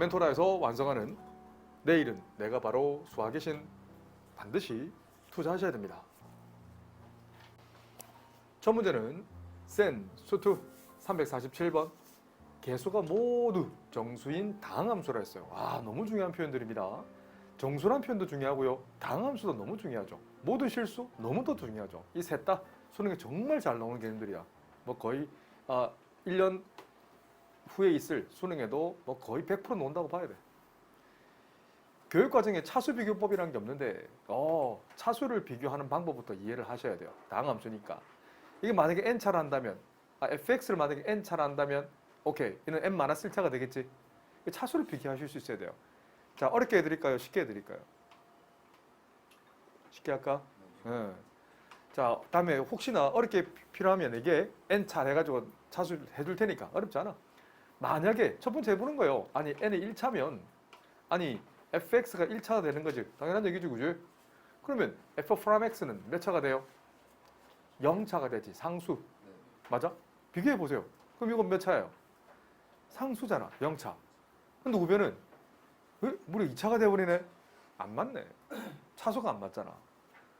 멘토라에서 완성하는 내일은 내가 바로 수학의 신 반드시 투자하셔야 됩니다. 첫 문제는 센 수투 347번 개수가 모두 정수인 다항함수라 했어요. 와 너무 중요한 표현들입니다. 정수란 표현도 중요하고요. 다항함수도 너무 중요하죠. 모든 실수 너무 더 중요하죠. 이 셋 다 수능에 정말 잘 나오는 개념들이야. 뭐 거의 아 1년 후에 있을 수능에도 뭐 거의 100% 나온다고 봐야 돼. 교육 과정에 차수 비교법이라는 게 없는데 어, 차수를 비교하는 방법부터 이해를 하셔야 돼요. 다항함수니까. 이게 만약에 n 차를 한다면 아, fx를 만약에 n 차를 한다면 오케이. 이는 n 마이너스 1차가 되겠지. 이 차수를 비교하실 수 있어야 돼요. 자, 어렵게 해 드릴까요? 쉽게 해 드릴까요? 쉽게 할까? 예. 자, 다음에 혹시나 어렵게 필요하면 이게 n 차 해 가지고 차수 해줄 테니까 어렵지 않아. 만약에 첫 번째 해보는 거예요. 아니 n이 1차면 아니 fx가 1차가 되는 거지. 당연한 얘기지, 그지? 그러면 f from x는 몇 차가 돼요? 0차가 되지. 상수. 네. 맞아? 비교해 보세요. 그럼 이건 몇 차예요? 상수잖아. 0차. 근데 우변은 왜 무려 2차가 돼버리네? 안 맞네. 차수가 안 맞잖아.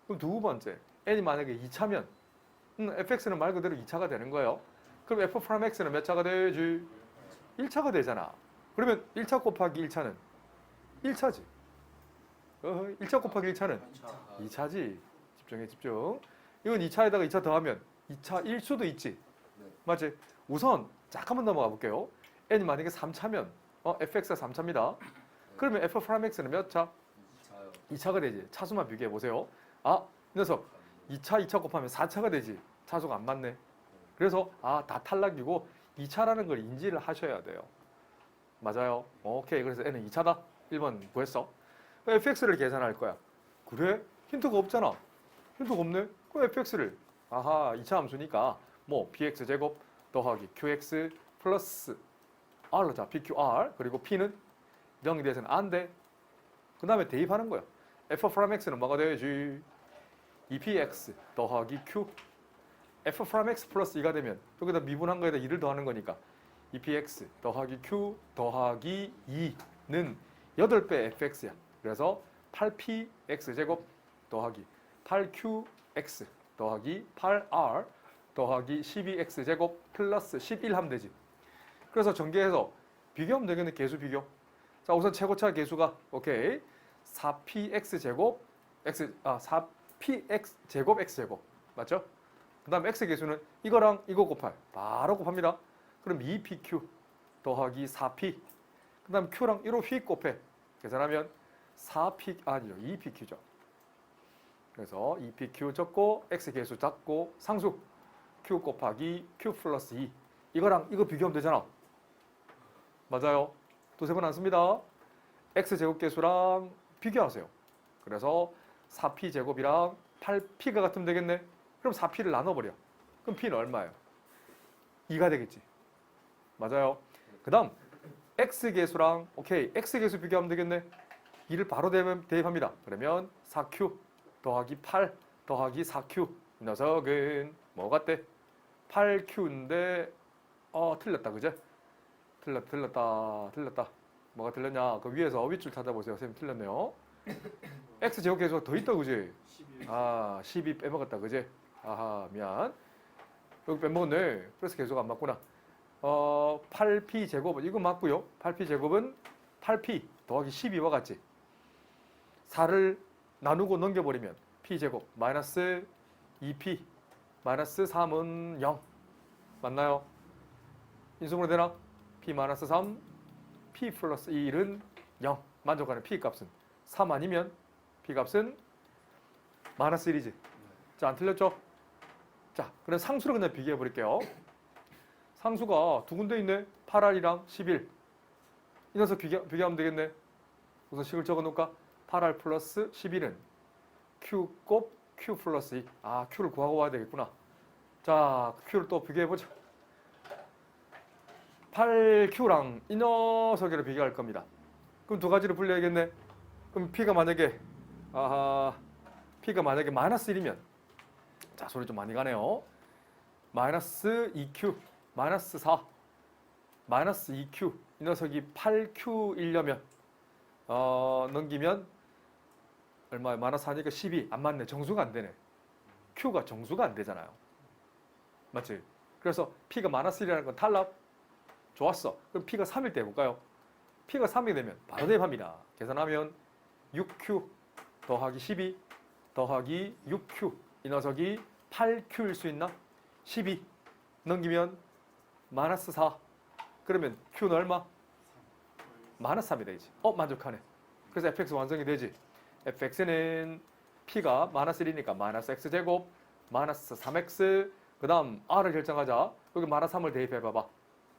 그럼 두 번째, n이 만약에 2차면 음, fx는 말 그대로 2차가 되는 거예요. 그럼 f from x는 몇 차가 되지? 1차가 되잖아. 그러면 1차 곱하기 1차는 1차지. 어, 1차 곱하기 1차는 2차지. 집중해 집중. 이건 2차에다가 2차 더하면 2차 1 수도 있지. 네. 맞지? 우선 잠깐만 넘어가 볼게요. n이 만약에 3차면 어, fx가 3차입니다. 그러면 f 프라임 x는 몇 차? 2차요. 2차가 되지. 차수만 비교해 보세요. 아, 이 녀석 2차 2차 곱하면 4차가 되지. 차수가 안 맞네. 그래서 아, 다 탈락이고 2차라는 걸 인지를 하셔야 돼요. 맞아요. 오케이. 그래서 n은 2차다. 1번 구했어. fx를 계산할 거야. 그래? 힌트가 없잖아. 힌트가 없네. 그럼 fx를 아하, 2차 함수니까 뭐 bx 제곱 더하기 qx 플러스 r로 자 bqr 그리고 p는 0이 돼서는 안 돼. 그 다음에 대입하는 거야. f from x는 뭐가 되지? 2px 더하기 q f from x 플러스 2가 되면 여기다 미분한 거에다 2를 더하는 거니까 2px 더하기 q 더하기 2는 8배 fx야. 그래서 8px 제곱 더하기 8qx 더하기 8r 더하기 12x 제곱 플러스 11 하면 되지. 그래서 전개해서 비교하면 되겠네. 개수 비교. 자, 우선 최고차 개수가 오케이. 4px 제곱 x 아 4px 제곱 x 제곱. 맞죠? 그 다음 x 개수는 이거랑 이거 곱할. 바로 곱합니다. 그럼 2pq 더하기 4p. 그 다음 q랑 1로 휙 곱해. 계산하면 4p 아니요. 2pq죠. 그래서 2pq 적고 x 개수 작고 상수 q 곱하기 q 플러스 2 이거랑 이거 비교하면 되잖아. 맞아요. 두세 번 안 씁니다. x 제곱 개수랑 비교하세요. 그래서 4p 제곱이랑 8p가 같으면 되겠네. 그럼 4p를 나눠버려. 그럼 p는 얼마예요? 2가 되겠지. 맞아요. 그 다음 x 개수랑 오케이 x 개수 비교하면 되겠네. 2를 바로 대입- 대입합니다. 그러면 4q 더하기 8 더하기 4q 이 녀석은 뭐 같대? 8q인데 어 틀렸다 그제? 틀렸 틀렸다 틀렸다 뭐가 틀렸냐? 그 위에서 윗줄 찾아보세요. 선생님 틀렸네요. x 제곱 계수가 더 있다 그지? 12. 아12 빼먹었다 그지? 아하 미안 여기 빼먹었네. 그래서 계수가 안 맞구나. 어 8p 제곱 이거 맞고요. 8p 제곱은 8p 더하기 12와 같지? 4를 나누고 넘겨버리면 p 제곱 마이너스 2p 마이너스 3은 0 맞나요? 인수분해 되나? p 마이너스 3 p 플러스 1은 0 만족하는 p 값은 3 아니면 p 값은 마이너스 1이지 자 안 틀렸죠? 자 그럼 상수를 그냥 비교해 버릴게요 상수가 두 군데 있네 8R이랑 11 이 녀석 비교, 비교하면 되겠네 우선 식을 적어 놓을까? 8R 플러스 11은 Q 곱 Q 플러스 2. 아, Q를 구하고 와야 되겠구나. 자, Q를 또 비교해 보자. 8Q랑 이 녀석이랑 비교할 겁니다. 그럼 두 가지로 분류해야겠네. 그럼 P가 만약에, 아하, P가 만약에 마이너스 1이면, 자, 소리 좀 많이 가네요. 마이너스 2Q, 마이너스 4, 마이너스 2q 이 녀석이 8q이려면 어, 넘기면 얼마야? 마이너스 하니까 12 안 맞네. 정수가 안 되네. q가 정수가 안 되잖아요. 맞지? 그래서 p가 마이너스 1이라는 건 탈락. 좋았어. 그럼 p가 3일 때 해볼까요? p가 3이 되면 바로 대입합니다. 계산하면 6q 더하기 12 더하기 6q 이 녀석이 8q일 수 있나? 12 넘기면 마이너스 4 그러면 q는 얼마? 마이너스 3이 되지. 어 만족하네. 그래서 fx 완성이 되지. fx는 p가 마이너스 1이니까 마이너스 x 제곱 마이너스 3x 그 다음 r을 결정하자. 여기 마이너스 3을 대입해 봐봐.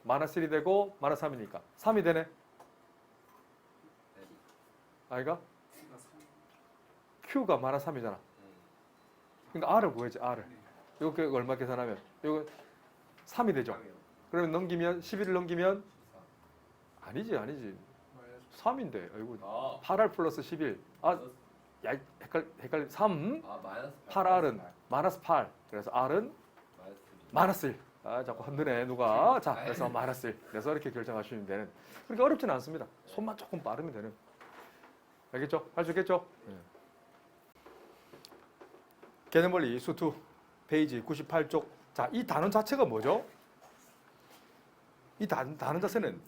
마이너스 1이 되고 마이너스 3이니까 3이 되네. 아이가? q가 마이너스 3이잖아. 그러니까 r을 구해야지 r을. 이거 얼마 계산하면? 이거 3이 되죠. 그러면 넘기면 11을 넘기면? 아니지 아니지. 3인데 아이고. 아, 8r 플러스 11 아, 야 헷갈 헷갈리 3아 마이너스 8r은 마이너스 8 그래서 r은 마이너스 1 아, 자꾸 흔드네 누가? 자 그래서 마이너스 1 그래서 이렇게 결정하시면 되는. 그렇게 어렵지는 않습니다. 손만 조금 빠르면 되는. 알겠죠? 할 수 있겠죠? 예. 개념원리 수투 페이지 98쪽 자 이 단원 자체가 뭐죠? 이 단, 단원 자체는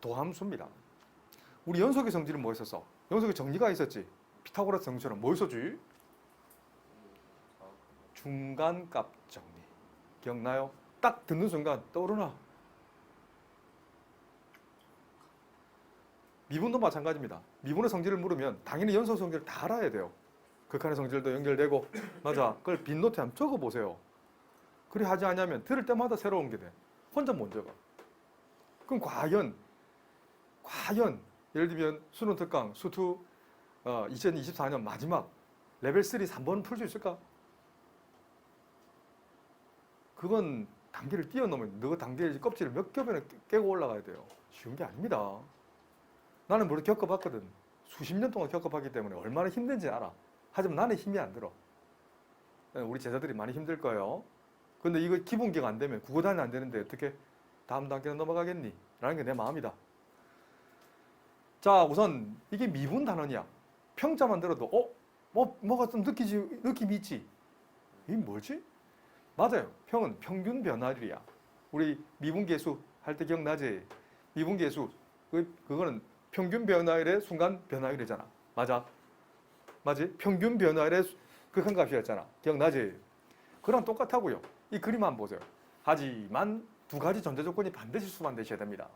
도함수입니다 우리 연속의 성질은 뭐 있었어? 연속의 정리가 있었지 피타고라스 정리처럼 뭐 있었지? 중간값 정리 기억나요? 딱 듣는 순간 떠오르나? 미분도 마찬가지입니다. 미분의 성질을 물으면 당연히 연속 성질을 다 알아야 돼요. 극한의 성질도 연결되고 맞아. 그걸 빈 노트에 한번 적어 보세요. 그리 하지 않으면 들을 때마다 새로운 게 돼. 혼자 못 적어. 그럼 과연 과연 예를 들면 수능 특강 수투 어, 2024년 마지막 레벨 3 3번 풀 수 있을까? 그건 단계를 뛰어넘으면 너 단계의 껍질을 몇 겹이나 깨고 올라가야 돼요. 쉬운 게 아닙니다. 나는 물론 겪어봤거든. 수십 년 동안 겪어봤기 때문에 얼마나 힘든지 알아. 하지만 나는 힘이 안 들어. 예, 우리 제자들이 많이 힘들 거예요. 근데 이거 기본기가 안 되면 국어단이 안 되는데 어떻게 다음 단계로 넘어가겠니? 라는 게 내 마음이다. 자, 우선 이게 미분 단원이야. 평자만 들어도 어? 뭐 뭐가 좀 느끼지 느낌이 있지. 이게 뭐지? 맞아요. 평은 평균 변화율이야. 우리 미분 계수 할 때 기억나지? 미분 계수 그 그거는 평균 변화율의 순간 변화율이잖아. 맞아? 맞지? 평균 변화율의 수- 극한값이었잖아. 기억나지? 그랑 똑같다고요. 이 그림 한번 보세요. 하지만 두 가지 전제 조건이 반드시 수반되셔야 됩니다.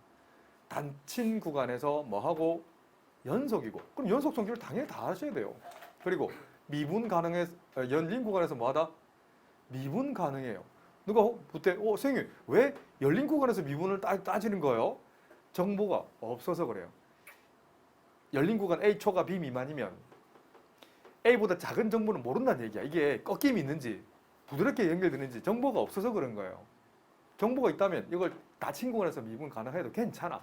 단친 구간에서 뭐하고 연속이고 그럼 연속 성질을 당연히 다 하셔야 돼요. 그리고 미분 가능해 어, 열린 구간에서 뭐하다? 미분 가능해요. 누가 그때 어 선생님 왜 열린 구간에서 미분을 따, 따지는 거예요? 정보가 없어서 그래요. 열린 구간 A 초가 B 미만이면 A보다 작은 정보는 모른다는 얘기야. 이게 꺾임이 있는지 부드럽게 연결되는지 정보가 없어서 그런 거예요. 정보가 있다면 이걸 닫힌 구간에서 미분 가능해도 괜찮아.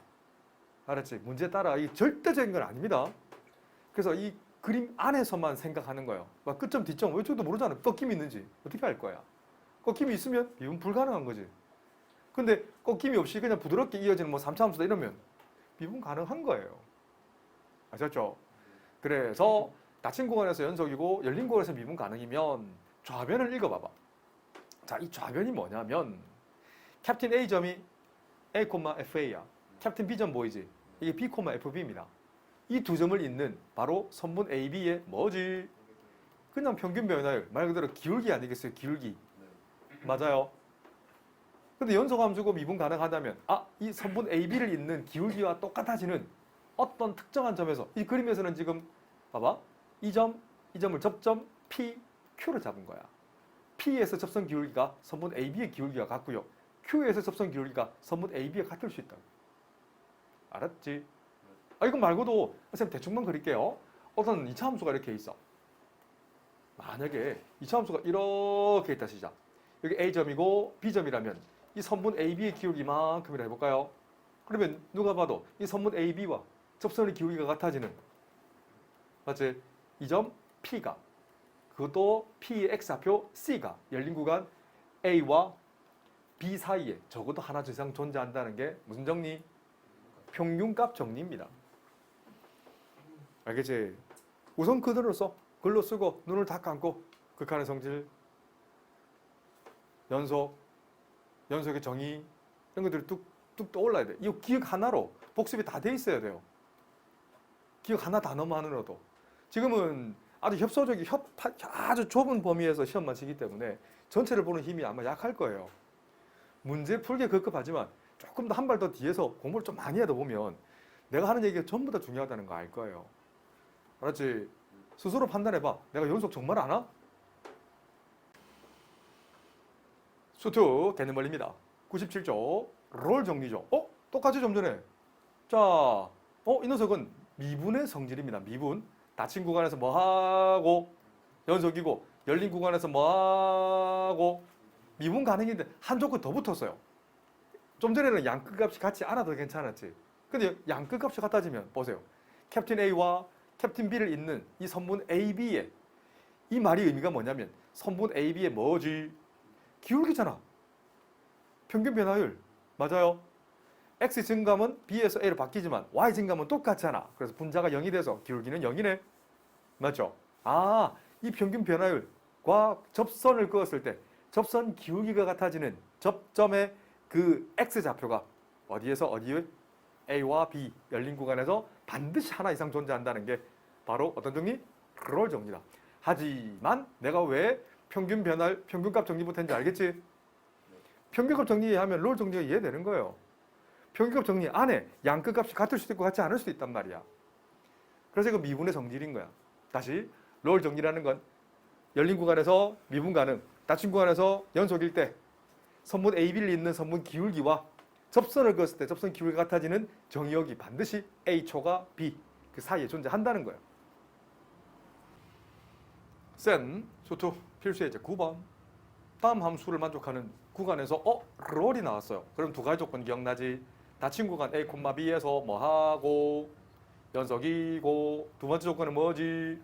알았지? 문제에 따라 이 절대적인 건 아닙니다. 그래서 이 그림 안에서만 생각하는 거예요. 막 끝점 뒤점 왼쪽도 모르잖아. 꺾임이 있는지 어떻게 알 거야? 꺾임이 있으면 미분 불가능한 거지. 근데 꺾임이 없이 그냥 부드럽게 이어지는 뭐 3차 함수다 이러면 미분 가능한 거예요. 아셨죠? 그래서 닫힌 구간에서 연속이고 열린 구간에서 미분 가능이면 좌변을 읽어봐봐. 자, 이 좌변이 뭐냐면 캡틴 A 점이 A, FA야. 캡틴 B 점 보이지? 이게 B, FB입니다. 이 두 점을 잇는 바로 선분 AB의 뭐지? 그냥 평균 변화율 말 그대로 기울기 아니겠어요? 기울기 맞아요. 근데 연속함수고 미분 가능하다면 아 이 선분 AB를 잇는 기울기와 똑같아지는 어떤 특정한 점에서 이 그림에서는 지금 봐봐 이 점, 이 점을 접점 P, Q를 잡은 거야. P에서 접선 기울기가 선분 AB의 기울기가 같고요. Q에서 접선 기울기가 선분 AB와 같을 수 있다. 알았지? 아 이거 말고도 선생님 대충만 그릴게요. 어떤 이차 함수가 이렇게 있어. 만약에 이차 함수가 이렇게 있다 시작. 여기 A점이고 B점이라면 이 선분 AB의 기울기만큼이라 해볼까요? 그러면 누가 봐도 이 선분 AB와 접선의 기울기가 같아지는 맞지? 이 점 P가 그것도 P의 X좌표 C가 열린 구간 A와 B 사이에 적어도 하나 이상 존재한다는 게 무슨 정리? 평균값 정리입니다. 알겠지? 우선 그대로 써. 글로 쓰고 눈을 다 감고 극한의 성질, 연속, 연속의 정의 이런 것들이 뚝뚝 떠올라야 돼. 이거 기억 하나로 복습이 다 돼 있어야 돼요. 기억 하나 단어만으로도. 지금은 아주 협소적이 협, 아주 좁은 범위에서 시험만 치기 때문에 전체를 보는 힘이 아마 약할 거예요. 문제 풀기 급급하지만 조금 더 한 발 더 뒤에서 공부를 좀 많이 하다 보면 내가 하는 얘기가 전부 다 중요하다는 거 알 거예요. 알았지? 스스로 판단해봐. 내가 연속 정말 안 와? 수투 개념벌입니다. 97조 롤 정리죠. 어? 똑같이 좀 전에. 자, 어? 이 녀석은 미분의 성질입니다. 미분. 닫힌 구간에서 뭐 하고 연속이고 열린 구간에서 뭐 하고 미분 가능인데 한 조건 더 붙었어요. 좀 전에는 양끝 값이 같지 않아도 괜찮았지. 근데 양끝 값이 같아지면 보세요. 캡틴 A와 캡틴 B를 잇는 이 선분 AB에 이 말이 의미가 뭐냐면 선분 AB의 뭐지? 기울기잖아. 평균 변화율. 맞아요. X 증감은 B에서 A로 바뀌지만 Y 증감은 똑같잖아. 그래서 분자가 0이 돼서 기울기는 0이네. 맞죠? 아, 이 평균 변화율과 접선을 그었을 때 접선 기울기가 같아지는 접점의 그 X 좌표가 어디에서 어디에 A와 B 열린 구간에서 반드시 하나 이상 존재한다는 게 바로 어떤 정리? 롤 정리다. 하지만 내가 왜 평균 변화 평균값 정리부터 했는지 알겠지? 평균값 정리하면 롤 정리가 이해되는 거예요. 평균값 정리 안에 양끝 값이 같을 수도 있고 같지 않을 수도 있단 말이야. 그래서 이거 미분의 성질인 거야. 다시 롤 정리라는 건 열린 구간에서 미분 가능, 닫힌 구간에서 연속일 때 선분 AB를 잇는 선분 기울기와 접선을 그었을 때 접선 기울기가 같아지는 정의역이 반드시 A초가 B 그 사이에 존재한다는 거예요. 센 수투 필수의 이제 9번 다음 함수를 만족하는 구간에서 어 롤이 나왔어요. 그럼 두 가지 조건 기억나지? 닫힌 구간 A, B에서 뭐 하고 연속이고 두 번째 조건은 뭐지?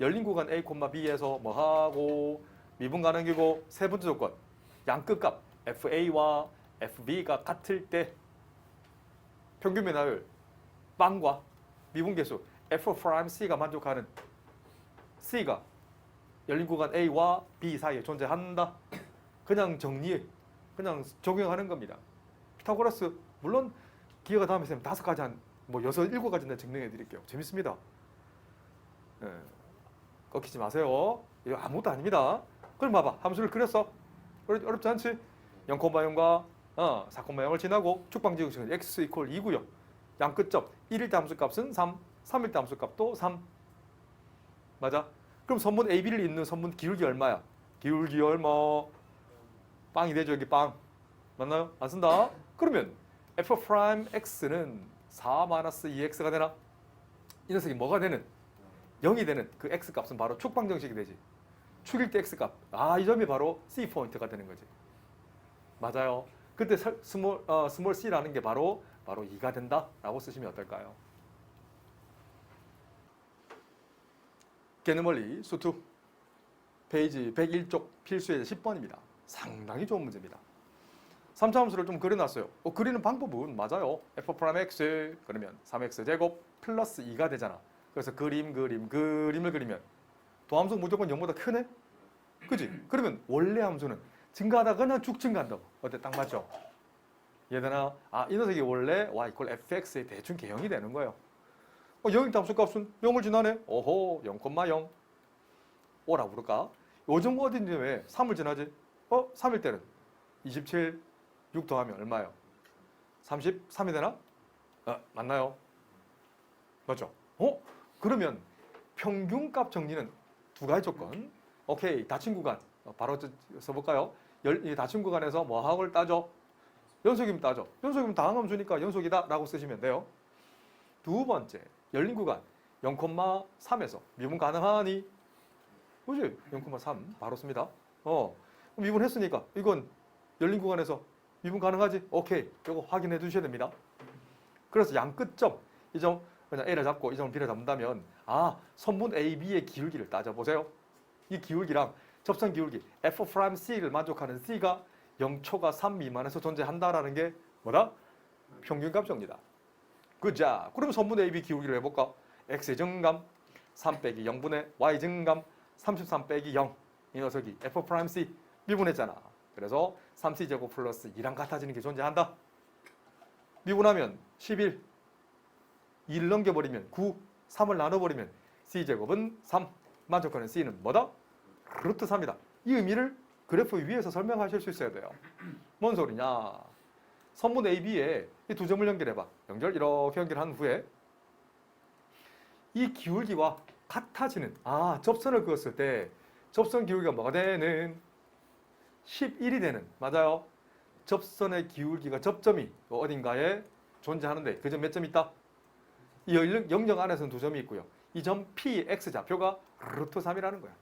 열린 구간 A, B에서 뭐 하고 미분 가능이고 세 번째 조건 양끝값 FA와 FB가 같을 때 평균 변화율 빵과 미분 계수 F C가 만족하는 C가 열린 구간 A와 B 사이에 존재한다. 그냥 정리해. 그냥 적용하는 겁니다. 피타고라스 물론 기회가 다음에 있으면 다섯 가지 한 뭐 여섯 일곱 가지 내 증명해 드릴게요. 재밌습니다. 예. 꺾이지 마세요. 이거 아무것도 아닙니다. 그럼 봐봐. 함수를 그렸어. 어렵- 어렵지 않지? 0,0과 어, 4,0을 지나고 축방지구식은 x 이퀄 2고요. 양끝점 1일 때 함수 값은 3, 3일 때 함수 값도 3. 맞아? 그럼 선분 AB를 잇는 선분 기울기 얼마야? 기울기 얼마? 빵이 되죠 여기 빵. 맞나요? 안 쓴다. 그러면 f 프라임 x는 4 마이너스 2x가 되나? 이 녀석이 뭐가 되는? 0이 되는 그 x 값은 바로 축방 정식이 되지. 축일 때 x 값. 아, 이 점이 바로 c 포인트가 되는 거지. 맞아요. 그때 설- 스몰 어, 스몰 c라는 게 바로 바로 2가 된다라고 쓰시면 어떨까요? 개념원리 수투 페이지 101쪽 필수의 10번입니다. 상당히 좋은 문제입니다. 3차 함수를 좀 그려놨어요. 어, 그리는 방법은 맞아요. f 프라임 x 그러면 3x 제곱 플러스 2가 되잖아. 그래서 그림 그림 그림을 그리면 도함수 무조건 0보다 크네? 그지? 그러면 원래 함수는 증가하다 그냥 쭉 증가한다고. 어때? 딱 맞죠? 얘들아, 아, 이 녀석이 원래 y 이퀄 fx의 대충 개형이 되는 거예요. 어, 0일 함수 값은 0을 지나네? 오호, 0,0. 오라고 부를까? 요즘 어딘지 왜 3을 지나지? 어? 3일 때는 27, 6 더하면 얼마예요? 33이 되나? 어, 맞나요? 맞죠? 어? 그러면 평균값 정리는 두 가지 조건. 오케이, 닫힌 구간. 어, 바로 저- 써볼까요? 닫힌 구간에서 뭐하고를 따져? 연속이면 따져. 연속이면 다항함 수니까 연속이다 라고 쓰시면 돼요. 두 번째, 열린 구간 0,3에서 미분 가능하니? 그지? 0,3 바로 씁니다. 어, 미분 했으니까 이건 열린 구간에서 미분 가능하지? 오케이, 이거 확인해 주셔야 됩니다. 그래서 양 끝점 이 점 그냥 A를 잡고 이 점을 B를 잡는다면 아 선분 A, B의 기울기를 따져보세요. 이 기울기랑 접선 기울기 F 프라임 C를 만족하는 C가 0초가 3 미만에서 존재한다라는 게 뭐다? 평균값정리다. 그자. 그럼 선분의 AB 기울기를 해볼까? x의 증감 3 빼기 0분의 y 증감 33 빼기 0. 이 녀석이 f 프라임 c 미분했잖아. 그래서 3c 제곱 플러스 2랑 같아지는 게 존재한다. 미분하면 11. 2를 넘겨버리면 9. 3을 나눠버리면 c 제곱은 3. 만족하는 c는 뭐다? 루트 3이다. 이 의미를 그래프 위에서 설명하실 수 있어야 돼요. 뭔 소리냐? 선분 AB에 이 두 점을 연결해봐. 연결 이렇게 연결한 후에 이 기울기와 같아지는 아 접선을 그었을 때 접선 기울기가 뭐가 되는 11이 되는 맞아요. 접선의 기울기가 접점이 어딘가에 존재하는데 그 점 몇 점 있다? 이 영역 안에서는 두 점이 있고요. 이 점 P, X 좌표가 루트 3이라는 거야.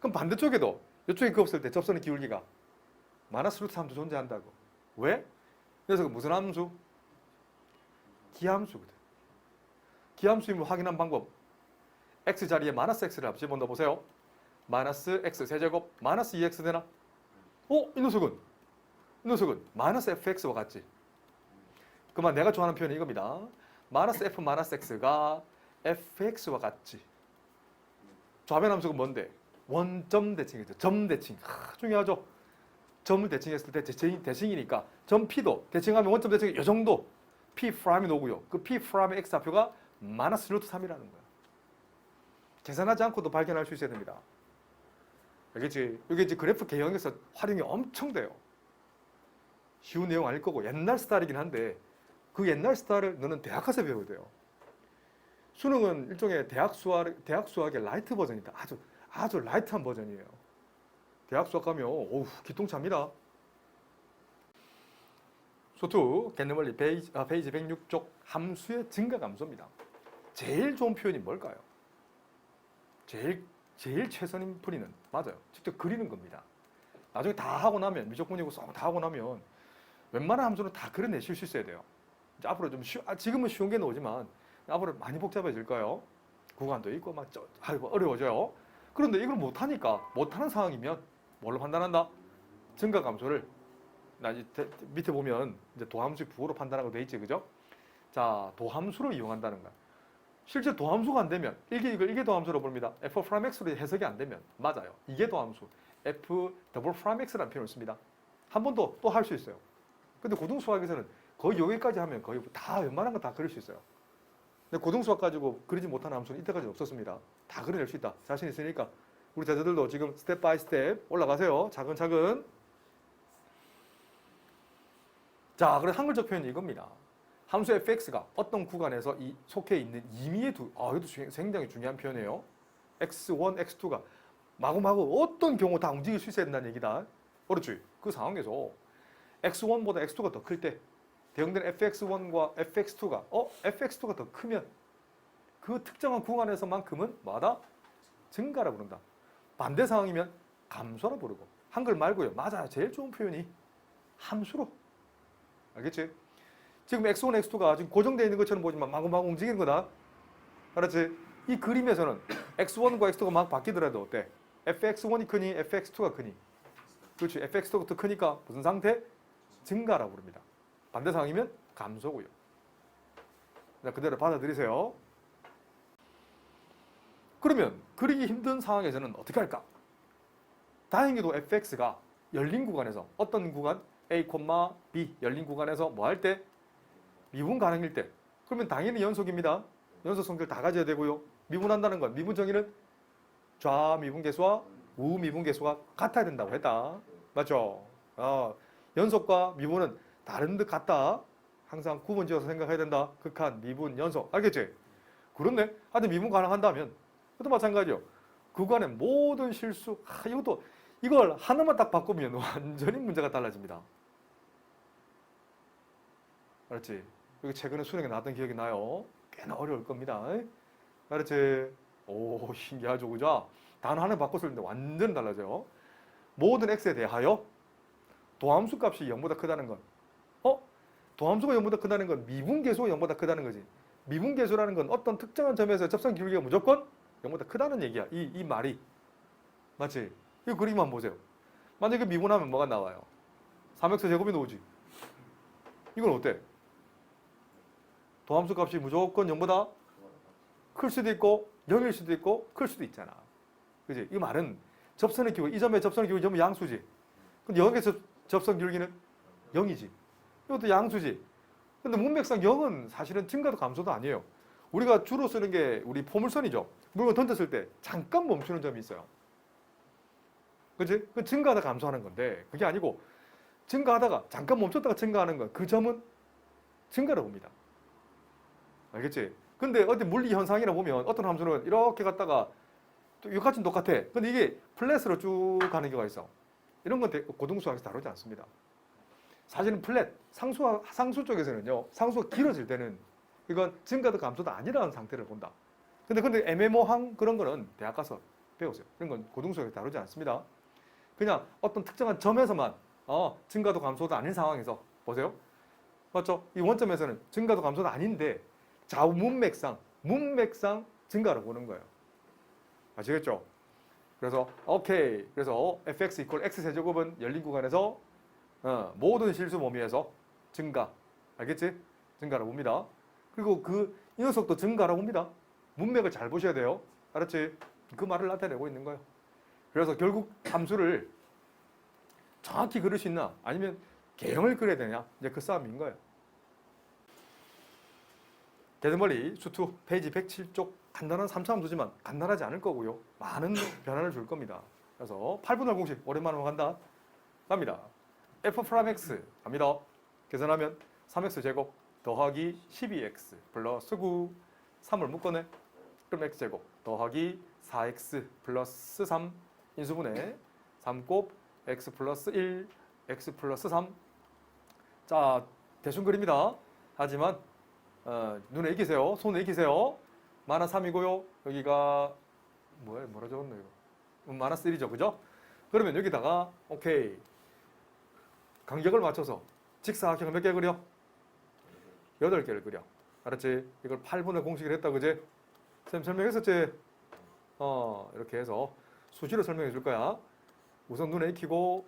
그럼 반대쪽에도 이쪽에 그었을 때 접선의 기울기가 마이너스 루트 3도 존재한다고. 왜? 그래서 그 무슨 함수? 기함수거든. 기함수임을 확인한 방법. x 자리에 마이너스 x를 집어 넣어 보세요. 마이너스 x 세제곱 마이너스 2x 되나? 어? 이 녀석은? 이 녀석은 마이너스 fx와 같지? 그만 내가 좋아하는 표현이 이겁니다. 마이너스 f 마이너스 x가 fx와 같지? 좌변 함수가 뭔데? 원점 대칭이죠. 점 대칭. 아, 중요하죠. 점을 대칭했을 때 대칭, 대칭이니까 점 P도 대칭하면 원점 대칭이 이 정도 P 프라임이 나오고요. 그 P 프라임의 x 좌표가 마이너스 루트 3이라는 거야. 계산하지 않고도 발견할 수 있어야 됩니다. 알겠지? 이게 이제 그래프 개형에서 활용이 엄청 돼요. 쉬운 내용 아닐 거고 옛날 스타일이긴 한데 그 옛날 스타일을 너는 대학 가서 배워야 돼요. 수능은 일종의 대학 수학 대학 수학의 라이트 버전이다. 아주 아주 라이트한 버전이에요. 대학 수학 가면 어우 기똥차입니다. 소투 겟너멀리 페이지, 아, 페이지 106쪽 함수의 증가 감소입니다. 제일 좋은 표현이 뭘까요? 제일 제일 최선인 풀이는 맞아요. 직접 그리는 겁니다. 나중에 다 하고 나면 미적분이고 쏙 다 하고 나면 웬만한 함수는 다 그려내실 수 있어야 돼요. 이제 앞으로 좀 쉬, 아, 지금은 쉬운 게 나오지만 앞으로 많이 복잡해질 거예요. 구간도 있고 막 저, 아이고 어려워져요. 그런데 이걸 못 하니까 못 하는 상황이면 뭘로 판단한다? 증가 감소를 나 이제 대- 밑에 보면 이제 도함수 부호로 판단하고 돼 있지 그죠? 자 도함수로 이용한다는 거야. 실제 도함수가 안 되면 이게 이걸 이게 도함수로 봅니다. f 프라임 x로 해석이 안 되면 맞아요. 이게 도함수 f 더블 프라임 x라는 표현을 씁니다. 한 번 더 또 할 수 있어요. 근데 고등 수학에서는 거의 여기까지 하면 거의 다 웬만한 거 다 그릴 수 있어요. 근데 고등 수학 가지고 그리지 못하는 함수는 이때까지 없었습니다. 다 그려낼 수 있다. 자신 있으니까 우리 자녀들도 지금 스텝 바이 스텝 올라가세요. 차근차근. 자, 그래서 한글적 표현이 이겁니다. 함수 fx가 어떤 구간에서 이 속해 있는 임의의 두, 아, 이것도 주- 굉장히 중요한 표현이에요. x1, x2가 마구마구 어떤 경우 다 움직일 수 있어야 된다는 얘기다. 그렇지. 그 상황에서 x1보다 x2가 더 클 때 대응된 fx1과 fx2가 어, fx2가 더 크면 그 특정한 구간에서만큼은 뭐다? 증가라 부른다. 반대 상황이면 감소라 부르고 한글 말고요. 맞아요. 제일 좋은 표현이 함수로. 알겠지? 지금 x1, x2가 지금 고정되어 있는 것처럼 보지만 마구마구 움직이는 거다. 알았지? 이 그림에서는 x1과 x2가 막 바뀌더라도 어때? fx1이 크니 fx2가 크니? 그렇지. fx2가 더 크니까 무슨 상태? 증가라고 부릅니다. 반대 상황이면 감소고요. 자, 그대로 받아들이세요. 그러면 그리기 힘든 상황에서는 어떻게 할까? 다행히도 fx가 열린 구간에서 어떤 구간 a, b 열린 구간에서 뭐 할 때 미분 가능일 때 그러면 당연히 연속입니다. 연속 성질 다 가져야 되고요. 미분한다는 건 미분 정의는 좌 미분 계수와 우 미분 계수가 같아야 된다고 했다. 맞죠? 어, 연속과 미분은 다른 듯 같다. 항상 구분 지어서 생각해야 된다. 극한, 미분, 연속. 알겠지? 그렇네. 하여튼 미분 가능한다면 그것도 마찬가지요. 구간의 모든 실수, 아, 이것도 이걸 하나만 딱 바꾸면 완전히 문제가 달라집니다. 알았지? 여기 최근에 수능에 나왔던 기억이 나요. 꽤나 어려울 겁니다. 알았지? 오, 신기하죠, 그죠? 단어 하나 바꿨을 때 완전 달라져요. 모든 x에 대하여 도함수 값이 0보다 크다는 건, 어? 도함수가 0보다 크다는 건 미분계수가 0보다 크다는 거지. 미분계수라는 건 어떤 특정한 점에서 접선 기울기가 무조건 0보다 크다는 얘기야. 이, 이 말이. 맞지? 이 그림 한번 보세요. 만약에 미분하면 뭐가 나와요? 3x 제곱이 나오지. 이건 어때? 도함수 값이 무조건 0보다 클 수도 있고 0일 수도 있고 클 수도 있잖아. 그지? 이 말은 접선의 기울, 이 점의 접선의 기울이 전부 양수지. 근데 0에서 접선 기울기는 0이지. 이것도 양수지. 근데 문맥상 0은 사실은 증가도 감소도 아니에요. 우리가 주로 쓰는 게 우리 포물선이죠. 물건 던졌을 때 잠깐 멈추는 점이 있어요. 그지? 그 증가하다 감소하는 건데 그게 아니고 증가하다가 잠깐 멈췄다가 증가하는 건 그 점은 증가를 봅니다. 알겠지? 근데 어디 물리 현상이라 보면 어떤 함수는 이렇게 갔다가 또 여기까지는 똑같아. 근데 이게 플랫으로 쭉 가는 경우가 있어. 이런 건 대- 고등수학에서 다루지 않습니다. 사실은 플랫, 상수, 상수 쪽에서는요, 상수가 길어질 때는 이건 증가도 감소도 아니라는 상태를 본다. 근데 근데 애매모호한 그런 거는 대학 가서 배우세요. 그런 건 고등수학에서 다루지 않습니다. 그냥 어떤 특정한 점에서만 어, 증가도 감소도 아닌 상황에서 보세요. 맞죠? 이 원점에서는 증가도 감소도 아닌데 좌우 문맥상 문맥상 증가를 보는 거예요. 아시겠죠? 그래서 오케이. 그래서 fx 이퀄 x 세제곱은 열린 구간에서 어, 모든 실수 범위에서 증가. 알겠지? 증가를 봅니다. 그리고 그 이 녀석도 증가를 봅니다. 문맥을 잘 보셔야 돼요. 알았지? 그 말을 나타내고 있는 거예요. 그래서 결국 함수를 정확히 그릴 수 있나 아니면 개형을 그려야 되냐 이제 그 싸움인 거예요. 개등머리 수투 페이지 107쪽 간단한 3차 함수지만 간단하지 않을 거고요. 많은 변화를 줄 겁니다. 그래서 8분할 공식 오랜만에 간다. 갑니다. f 프라임 x 갑니다. 계산하면 3x 제곱 더하기 12x 플러스 9 3을 묶어내 그럼 x 제곱 더하기 4x 플러스 3 인수분해 3곱 x 플러스 1 x 플러스 3 자, 대충 그립니다. 하지만 어, 눈에 익히세요. 손에 익히세요. 마이너스 3이고요. 여기가 뭐야? 뭐라 적었노 이거? 음, 마이너스 1이죠. 그죠? 그러면 여기다가 오케이. 간격을 맞춰서 직사각형을 몇 개 그려? 8개를 그려. 알았지? 이걸 8분의 공식을 했다. 그지? 쌤 설명했었지? 어, 이렇게 해서 수시로 설명해 줄 거야. 우선 눈에 익히고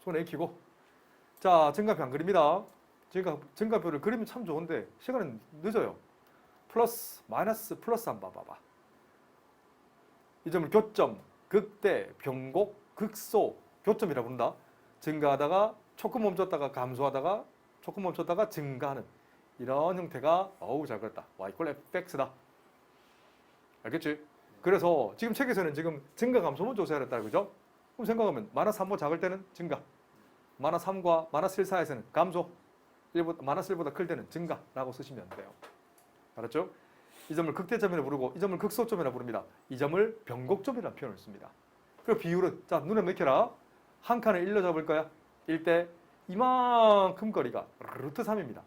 손에 익히고 자, 증가표 안 그립니다. 증가, 증가표를 그리면 참 좋은데 시간은 늦어요. 플러스, 마이너스, 플러스 한번 봐봐. 이 점을 교점, 극대, 병곡, 극소, 교점이라 부른다. 증가하다가 조금 멈췄다가 감소하다가 조금 멈췄다가 증가하는 이런 형태가 어우 잘 그렸다. y 이퀄 fx다. 알겠지? 그래서 지금 책에서는 지금 증가 감소만 조사했다 그죠? 그럼 생각하면 마이너스 3보 작을 때는 증가, 마이너스 3과 마이너스 1 사이에서는 감소, 1보다, 마이너스 1보다 클 때는 증가라고 쓰시면 돼요. 알았죠? 이 점을 극대점이라 부르고 이 점을 극소점이라 부릅니다. 이 점을 변곡점이라는 표현을 씁니다. 그리고 비율은 자 눈에 맥혀라. 한 칸을 1로 잡을 거야. 1대 이만큼 거리가 루트 3입니다.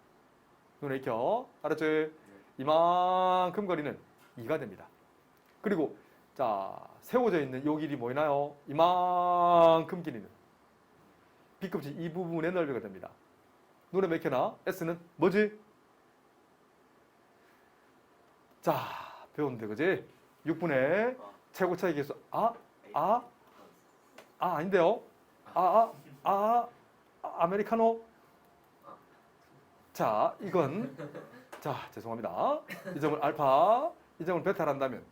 눈에 익혀. 알았죠? 이만큼 거리는 2가 됩니다. 그리고 자 세워져 있는 요 길이 뭐이나요? 이만큼 길이는 B급지 이 부분의 넓이가 됩니다. 눈에 맥혀나 S는 뭐지? 자 배웠는데 그지? 6분의 최고 차이 계수 아? 아? 아 아닌데요? 아? 아? 아? 아 아메리카노? 자 이건 자 죄송합니다. 이 점을 알파 이 점을 베타란다면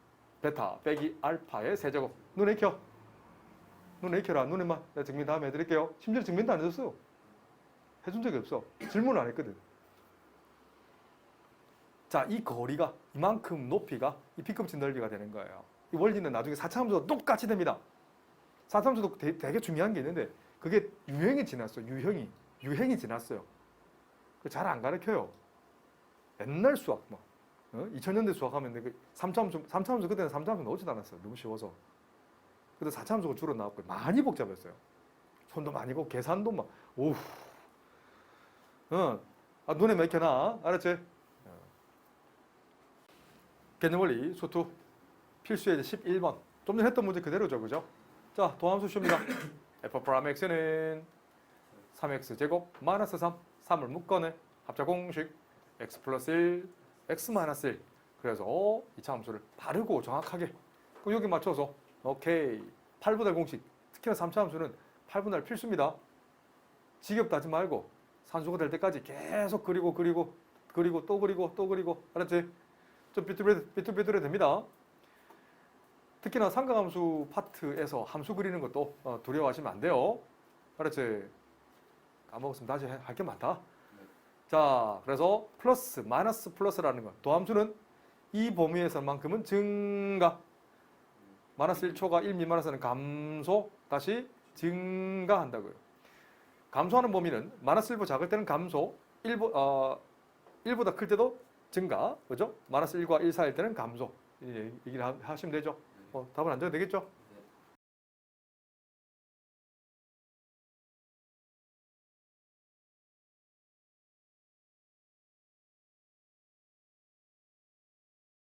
베타 빼기 알파의 세제곱 눈에 익혀 눈에 익혀라 눈에만 내가 증명 다음에 해드릴게요 심지어 증명도 안 해줬어요 해준 적이 없어 질문 안 했거든 자 이 거리가 이만큼 높이가 이 B급진 넓이가 되는 거예요 이 원리는 나중에 4차 함수도 똑같이 됩니다 4차 함수도 되- 되게 중요한 게 있는데 그게 유행이 지났어 유형이 유행이 지났어요 잘 안 가르쳐요 옛날 수학 뭐 어? 2000년대 수학하면 그 3차 함수, 3차 함수 그때는 3차 함수 나오지도 않았어요. 너무 쉬워서. 근데 4차 함수가 주로 나왔고 많이 복잡했어요. 손도 많이 고 계산도 막 오우. 어. 아, 눈에 맥혀나 알았지? 어. 개념 원리 수투 필수의 11번. 좀 전에 했던 문제 그대로죠. 그죠? 자, 도함수 쇼입니다. f 프라임 x는 3x 제곱 마이너스 3 3을 묶어내 합자 공식 x 플러스 1 x 마이너스 1 그래서 2차 함수를 바르고 정확하게 그럼 여기 맞춰서 오케이 8분의 공식 특히나 3차 함수는 8분의 1 필수입니다. 지겹다 하지 말고 산수가 될 때까지 계속 그리고 그리고 그리고 또 그리고 또 그리고 알았지? 좀 삐뚤삐뚤해 됩니다. 특히나 삼각함수 파트에서 함수 그리는 것도 어, 두려워하시면 안 돼요. 알았지? 까먹었으면 다시 할 게 많다. 자, 그래서 플러스, 마이너스, 플러스라는 것. 도함수는 이 범위에서만큼은 증가. 마이너스 1초가 1 미만에서는 감소, 다시 증가한다고요. 감소하는 범위는 마이너스 1보 작을 때는 감소, 1보, 어, 1보다 클 때도 증가, 그죠? 마이너스 1과 1 사이일 때는 감소. 이 얘기를 하- 하시면 되죠. 어, 답은 안 줘도 되겠죠?